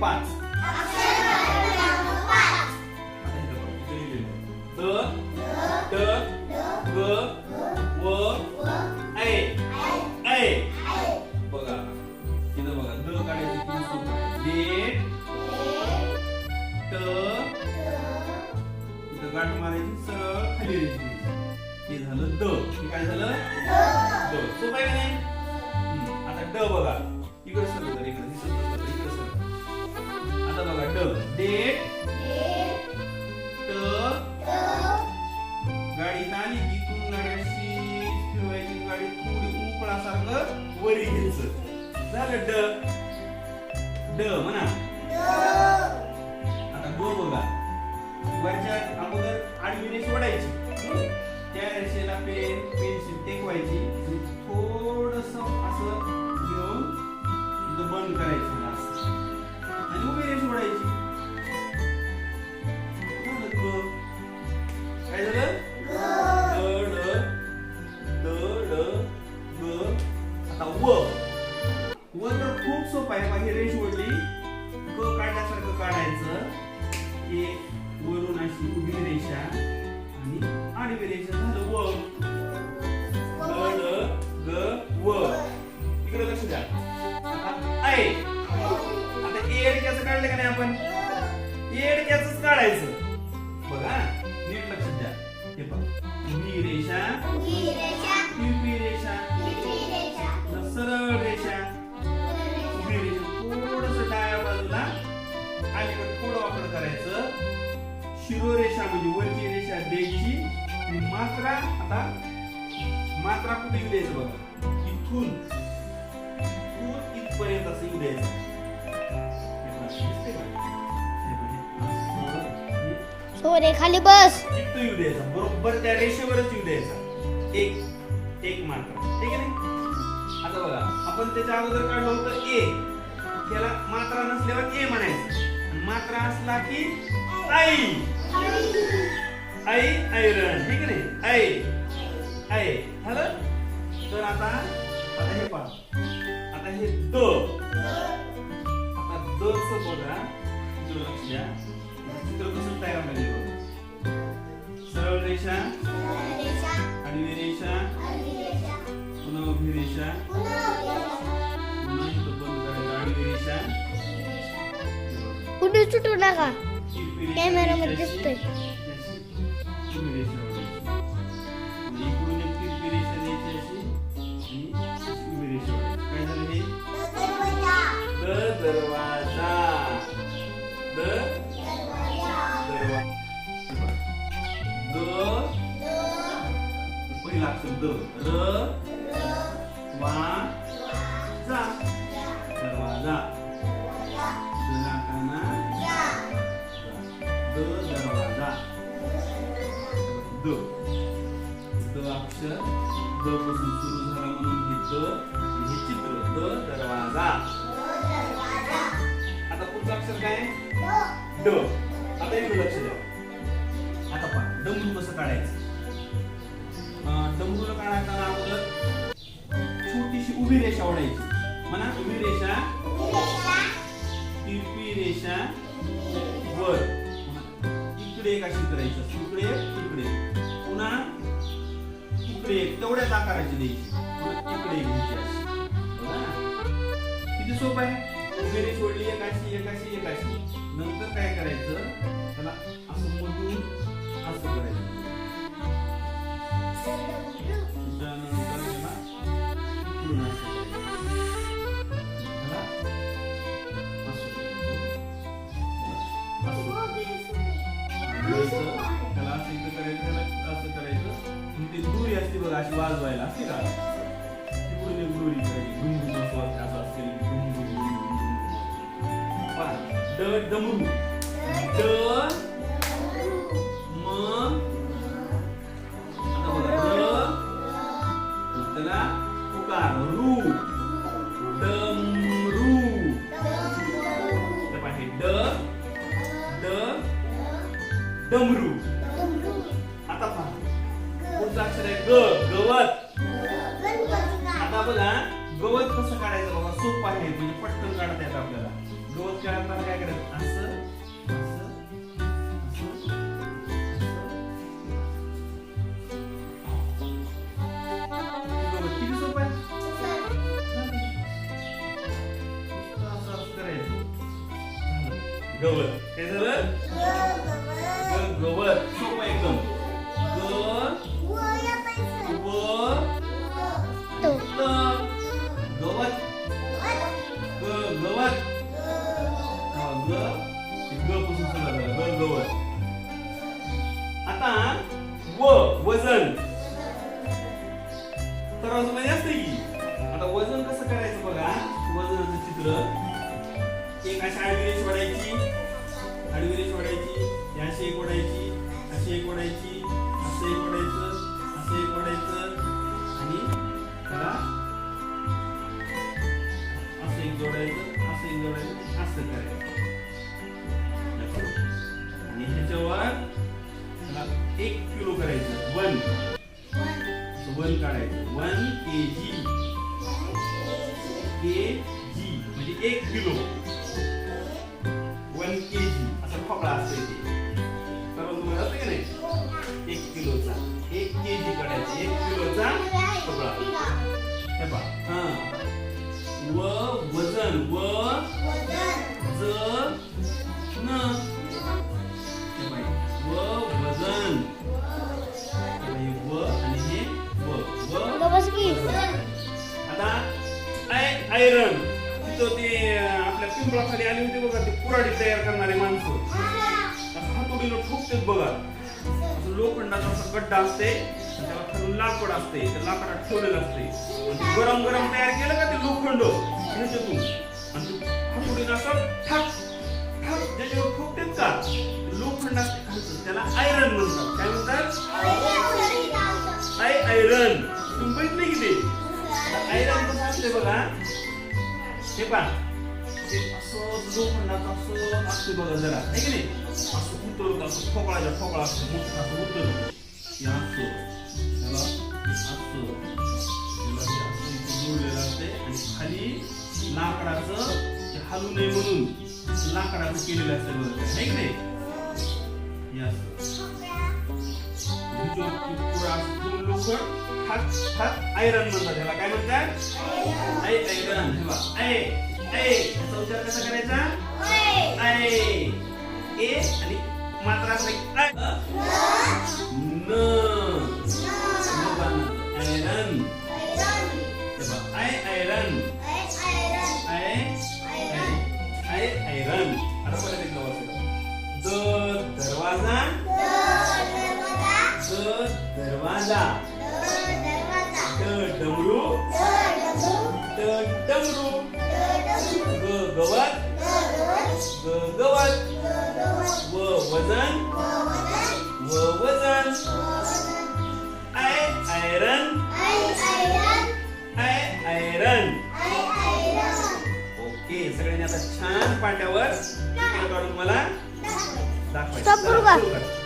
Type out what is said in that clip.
पाच. द ग व ऐ. ऐ. बघा. इथं बघा. द काढायचं किती ट इथं गाठ मारायची सरळ खाली हे झालं द. हे काय झालं? द. सोपं आहे का नाही? आता ड बघा. इकडे सरळ इकडे. दिसत वरच्या अगोदर आडवी रेष वडायची त्या रेषेला पेन पेन्सिल टेकवायची. थोडस असं घेऊन बंद करायचं. मात्रा आता मात्रा कुठे येऊ द्यायचं बघा? इथून. इथून इथपर्यंत असं येऊ द्यायचं. हे सोरे खाली बस. इथं येऊ द्यायचा. बरोबर त्या रेषेवरच येऊ द्यायचा. एक एक मात्रा. ठीक आहे आता बघा आपण त्याच्या अगोदर काढलं होतं ए त्याला मात्रा नसल्यावर ए म्हणायचं. मात्रा असला की आई. आई ऐरण ठीक आहे आई आई झालं? तर आता आता हे पहा. आता हे द. आता द च बघा लक्ष द्या चित्र कसं तयार बघा. सरळ रेषा. आडवी रेषा. पुन्हा उभी रेषा. आडवी कुठे सुटू नका. कॅमेरामध्ये दिसतंय. दरवाजा दनाकाना द दरवाजा द द अक्षर द पासून सुरू झाला म्हणून हे द आणि हे चित्र द दरवाजा आता पुढचं अक्षर काय ड आता इकडे लक्ष द्या तिरपी रेषा वर इकडे एक अशी करायची इकडे इकडे पुन्हा इकडे एक. तेवढ्याच आकाराची द्यायची. इकडे घ्यायची अशी किती सोपं आहे? उभी रेष ओढली एकाशी एकाशी असं. त्याला असं इकडे करायचं त्याला असं करायचं. ते दुरी असते बघा अशी वाजवायला असते का? तिकडून एक दोरी करायची घुम असं असं असते. घुम घुम ड डमरू ड डमरू. आता पहा. पुढचं अक्षर आहे? ग गवत. आता बघा गवत कसं काढायचं बघा? सोपं आहे. म्हणजे पटकन काढता येतं आपल्याला. गवत काढताना काय गवत तर अजून माहिती असते की. आता वजन कसं करायचं बघा. वजनाचं चित्र. एक अशी आडवी रेष ओढायची. आडवी रेष ओढायची. अशी एक ओढायची. अशी एक ओढायची. असं एक ओढायचं. असं एक ओढायचं. आणि त्याला असं एक जोडायचं. असं एक जोडायचं. असं करायचं. के जी के जी म्हणजे एक किलो वन के जी असा फकळा असतो इथे सर्व तुम्हाला असतं की नाही? एक किलोचा एक के जी काढायचा. एक किलोचा फकळा हे पहा. हा. व वजन. व ज न पहा, व वजन. आता आय आयरन. तिथं ते आपल्या पिंपळाखाली आली होती बघा ते कुराडी तयार करणारे माणसं. असं हातोडीनं ठोकतेच बघा. लोखंडाचा असा गड्डा असते त्याला खालून लाकूड असते त्या लाकडात ठेवलेलं असते. गरम गरम तयार केलं का ते लोखंड? ह्याच्यातून. हे पहा ते असं लोखंडाचं असं असते बघा जरा आहे की नाही असं उतरत असं ठोकळाच्या फोकळा असतो मोठं असं उतरत हे असं त्याला हे त्याला हे असं जोडलेलं असते आणि खाली लाकडाचं ते हलू नये म्हणून लाकडाचं केलेलं असतं बघा आहे की नाही हे ह्याच्यावर ते पुरा असं दोन लोखंड ठाक ठाक आयरन म्हणतात त्याला काय म्हणतात आय आयरन हे बघा आय आय याचा उच्चार कसा करायचा आय ए आणि मात्रा असं एक आय न न बांधणं. आयरन हे बघा I iron I I iron आता परत एकदा वाचूया. द दरवाजा दरवाजा. ड डमरू ड डमरू ग गवत ग गवत व वजन. व वजन. I iron. I iron. Okay सगळ्यांनी आता छान पाट्यावर काढून मला दाखवायचं.